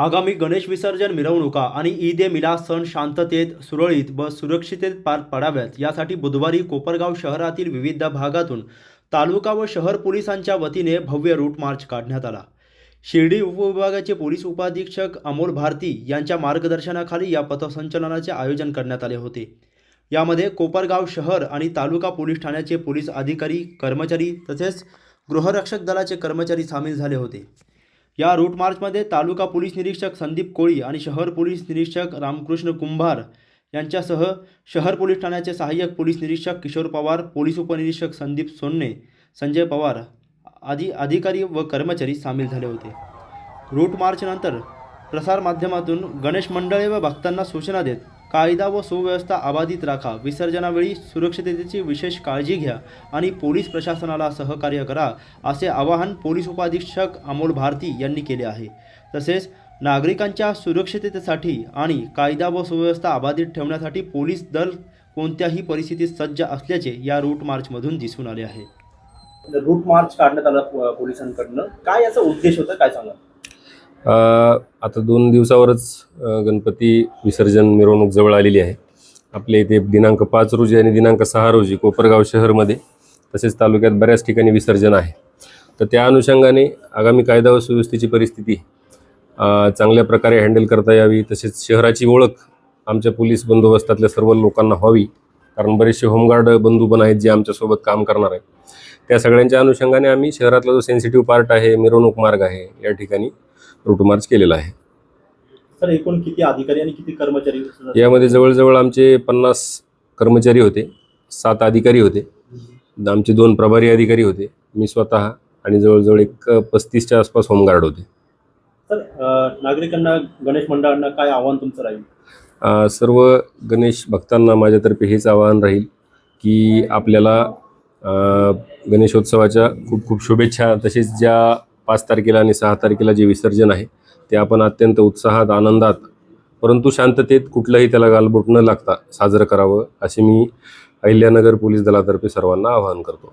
आगामी गणेश विसर्जन मिरवणुका आणि ईद ए मिला सण शांततेत सुरळीत व सुरक्षितेत पार पडाव्यात यासाठी बुधवारी कोपरगाव शहरातील विविध भागातून तालुका व शहर पोलिसांच्या वतीने भव्य रूट मार्च काढण्यात आला. शिर्डी उपविभागाचे पोलीस उपाधीक्षक अमोल भारती यांच्या मार्गदर्शनाखाली या पथसंचलनाचे आयोजन करण्यात आले होते. यामध्ये कोपरगाव शहर आणि तालुका पोलीस ठाण्याचे पोलीस अधिकारी कर्मचारी तसेच गृहरक्षक दलाचे कर्मचारी सामील झाले होते. या रूट मार्चमध्ये तालुका पोलीस निरीक्षक संदीप कोळी आणि शहर पोलीस निरीक्षक रामकृष्ण कुंभार यांच्यासह शहर पोलीस ठाण्याचे सहाय्यक पोलीस निरीक्षक किशोर पवार पोलीस उपनिरीक्षक संदीप सोन्ने संजय पवार आदी अधिकारी व कर्मचारी सामील झाले होते. रूट मार्चनंतर प्रसारमाध्यमातून गणेश मंडळे व भक्तांना सूचना देत कायदा व सुव्यवस्था अबाधित राखा. विसर्जनावेळी सुरक्षिततेची विशेष काळजी घ्या आणि पोलीस प्रशासनाला सहकार्य करा असे आवाहन पोलीस उपाधीक्षक अमोल भारती यांनी केले आहे. तसेच नागरिकांच्या सुरक्षिततेसाठी आणि कायदा व सुव्यवस्था अबाधित ठेवण्यासाठी पोलीस दल कोणत्याही परिस्थितीत सज्ज असल्याचे या रूट मार्चमधून दिसून आले आहे. रूट मार्च काढण्यात आला पोलिसांकडनं. काय याचा उद्देश होता? काय सांगा आता दोन दिवसावरच गणपती विसर्जन मिरवणूक जवळ आलेली आहे. आपल्या इथे दिनांक पाच रोजी आणि दिनांक सहा रोजी कोपरगाव शहरमध्ये तसेच तालुक्यात बऱ्याच ठिकाणी विसर्जन आहे. तर त्या अनुषंगाने आगामी कायदा व सुव्यवस्थेची परिस्थिती चांगल्या प्रकारे हँडल करता यावी तसेच शहराची ओळख आमच्या पोलीस बंदोबस्तातल्या सर्व लोकांना व्हावी कारण बरेचसे होमगार्ड बंधू पण आहेत जे आमच्यासोबत काम करणार आहेत. त्या सगळ्यांच्या अनुषंगाने आम्ही शहरातला जो सेन्सिटिव्ह पार्ट आहे मिरवणूक मार्ग आहे या ठिकाणी रूट मार्च केलेला आहे. सर एकूण किती अधिकारी आणि किती कर्मचारी यामध्ये जवळजवळ आमचे पन्नास कर्मचारी होते सात अधिकारी होते. आमचे दोन प्रभारी अधिकारी होते मी स्वतः आणि जवळजवळ एक पस्तीसच्या आसपास होमगार्ड होते. सर नागरिकांना गणेश मंडळांना काय आव्हान तुमचं राहील? सर्व गणेश भक्तांना माझ्यातर्फे हेच आवाहन राहील की आपल्याला गणेशोत्सवाच्या खूप खूप शुभेच्छा तसेच ज्या पाच तारखेला आणि सहा तारखेला जे विसर्जन आहे ते आपण अत्यंत उत्साहात आनंदात परंतु शांततेत कुठलंही त्याला गालबोट न लागता साजरं करावं असे मी अहिल्यानगर पोलीस दलातर्फे सर्वांना आवाहन करतो.